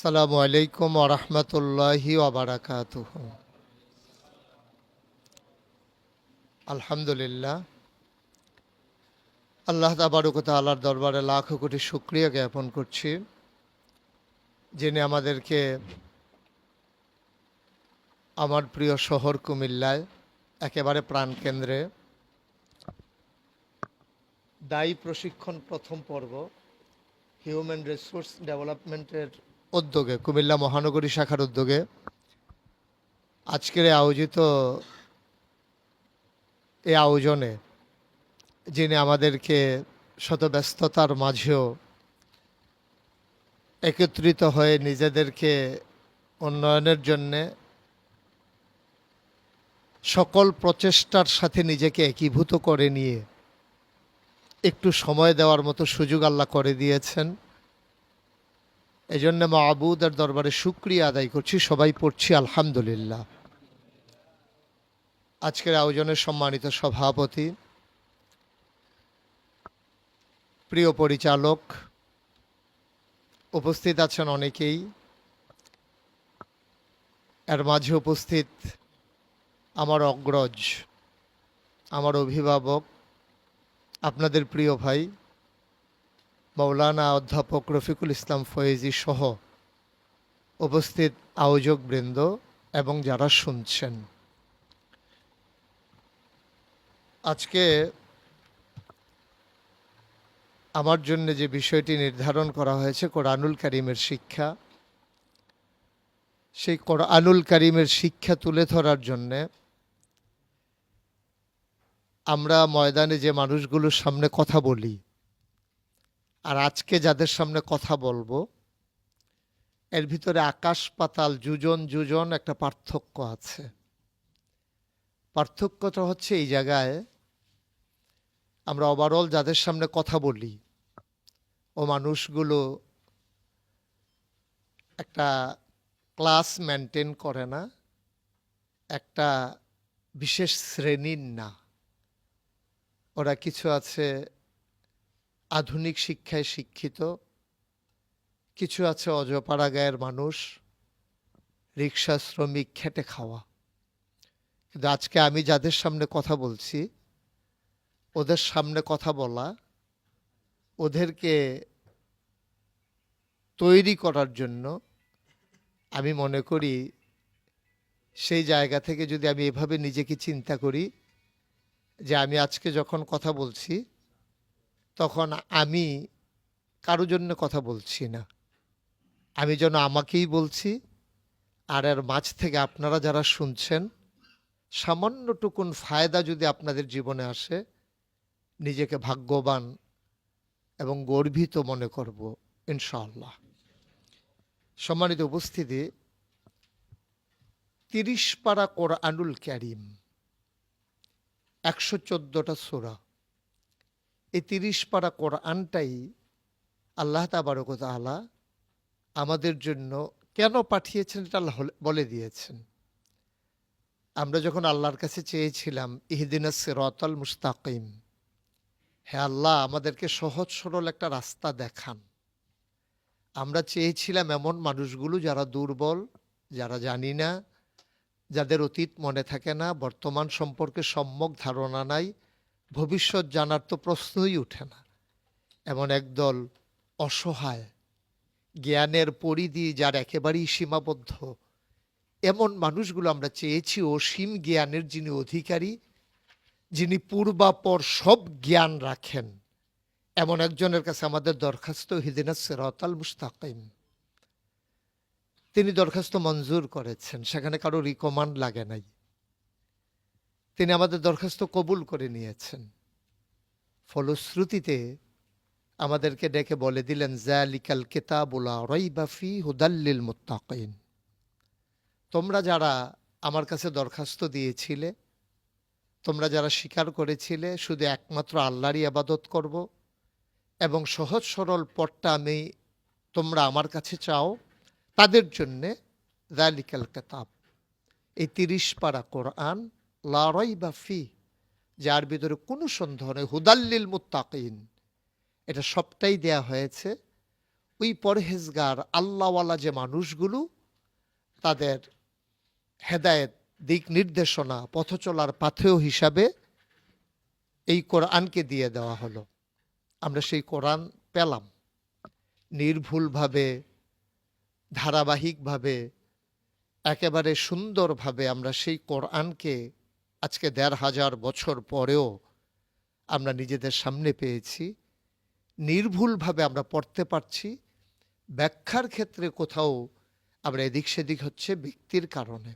আসসালামু আলাইকুম ওরহমতুল্লাহি ওবরাকাত আলহামদুলিল্লাহ। আল্লাহ তাবারুকতা আল্লাহর দরবারে লাখ কোটি শুক্রিয়া জ্ঞাপন করছি, যিনি আমাদেরকে আমার প্রিয় শহর কুমিল্লায় একেবারে প্রাণকেন্দ্রে দায়ী প্রশিক্ষণ প্রথম পর্ব, হিউম্যান রিসোর্স ডেভেলপমেন্টের উদ্যোগে, কুমিল্লা মহানগরী শাখার উদ্যোগে আজকের আয়োজিত এই আয়োজনে যিনি আমাদেরকে শত ব্যস্ততার মাঝেও একত্রিত হয়ে নিজেদেরকে উন্নয়নের জন্যে সকল প্রচেষ্টার সাথে নিজেকে একীভূত করে নিয়ে একটু সময় দেওয়ার মতো সুযোগ আল্লাহ করে দিয়েছেন। এই জন্য মাহবুদের দরবারে শুক্রিয়া আদায় করছি, সবাই পড়ছি আলহামদুলিল্লাহ। আজকের আয়োজনের সম্মানিত সভাপতি, প্রিয় পরিচালক, উপস্থিত আছেন অনেকেই। এর মাঝে উপস্থিত আমার অগ্রজ, আমার অভিভাবক, আপনাদের প্রিয় ভাই মৌলানা অধ্যাপক রফিকুল ইসলাম ফয়েজি সহ উপস্থিত আয়োজক বৃন্দ এবং যারা শুনছেন। আজকে আমার জন্য যে বিষয়টি নির্ধারণ করা হয়েছে কোরআনুল করিমের শিক্ষা, সেই কোরআনুল করিমের শিক্ষা তুলে ধরার জন্যে আমরা ময়দানে যে মানুষগুলোর সামনে কথা বলি আর আজকে যাদের সামনে কথা বলব, এর ভিতরে আকাশ পাতাল যুজন যুজন একটা পার্থক্য আছে। পার্থক্যটা হচ্ছে এই জায়গায় আমরা ওভারঅল যাদের সামনে কথা বলি, ও মানুষগুলো একটা ক্লাস মেনটেন করে না, একটা বিশেষ শ্রেণির না। ওরা কিছু আছে আধুনিক শিক্ষায় শিক্ষিত। কিছু আছে অজপাড়া গায়ের মানুষ, রিক্সা শ্রমিক খেটে খাওয়া। কিন্তু আজকে আমি যাদের সামনে কথা বলছি, ওদের সামনে কথা বলা, ওদেরকে তৈরি করার জন্য আমি মনে করি, সেই জায়গা থেকে যদি আমি এভাবে নিজেকে চিন্তা করি, যে আমি আজকে যখন কথা বলছি তখন আমি কারও জন্য কথা বলছি না। আমি যেন আমাকেই বলছি, আর এর মাঝ থেকে আপনারা যারা শুনছেন, সামান্যটুকুন ফায়দা যদি আপনাদের জীবনে আসে, নিজেকে ভাগ্যবান এবং গর্বিত মনে করব, ইনশাআল্লাহ। সম্মানিত উপস্থিতি, তিরিশ পাড়া কোরআনুল ক্যারিম একশো চোদ্দোটা সোরা। এই তিরিশ পাড়া কোরআনটাই আল্লাহ তাবারকতালা আমাদের জন্য কেন পাঠিয়েছেন এটা বলে দিয়েছেন। আমরা যখন আল্লাহর কাছে চেয়েছিলাম, ইহদিনা সিরতাল মুস্তাকিম হ্যাঁ আল্লাহ, আমাদেরকে সহজ সরল একটা রাস্তা দেখান। আমরা চেয়েছিলাম এমন মানুষগুলো যারা দুর্বল, যারা জানি না, যাদের অতীত মনে থাকে না, বর্তমান সম্পর্কে সম্যক ধারণা নাই ভবিষ্যৎ জানার তো প্রশ্নই ওঠে না। এমন একদল অসহায়, জ্ঞানের পরিধি যার একেবারেই সীমাবদ্ধ। এমন মানুষগুলো আমরা চেয়েছি অসীম জ্ঞানের যিনি অধিকারী, যিনি পূর্বাপর সব জ্ঞান রাখেন। এমন একজনের কাছে আমাদের দরখাস্ত হিদিনা সেরতাল মুস্তাকিম। তিনি দরখাস্ত মঞ্জুর করেছেন, সেখানে কারও রিকমান্ড লাগে নাই। তিনি আমাদের দরখাস্ত কবুল করে নিয়েছেন। ফলশ্রুতিতে আমাদেরকে ডেকে বলে দিলেন, জালিকাল কেতাবুলা রইবাফি হুদাল্লিল মুত্তাকিন। তোমরা যারা আমার কাছে দরখাস্ত দিয়েছিলে, তোমরা যারা স্বীকার করেছিলে, শুধু একমাত্র আল্লাহরই আবাদত করব এবং সহজ সরল পথটা আমি তোমরা আমার কাছে চাও, তাদের জন্যে জালিকাল কেতাব। এই তিরিশ পারা কোরআন লারই বা ফি, যার ভিতরে কোনো সন্দেহ নেই। হুদাল্লিল মুত্তাকিন, এটা সবটাই দেয়া হয়েছে। ওই পরহেজগার, আল্লাহওয়ালা যে মানুষগুলো, তাদের হেদায়েত, দিক নির্দেশনা, পথ চলার পাথেয় হিসাবে এই কোরআনকে দিয়ে দেওয়া হলো। আমরা সেই কোরআন পেলাম। নির্ভুলভাবে, ধারাবাহিকভাবে, একেবারে সুন্দরভাবে আমরা সেই কোরআনকে আজকে দেড় হাজার বছর পরেও আমরা নিজেদের সামনে পেয়েছি। নির্ভুলভাবে আমরা পড়তে পারছি। ব্যাখ্যার ক্ষেত্রে কোথাও আমরা এদিক সেদিক হচ্ছে, ব্যক্তির কারণে।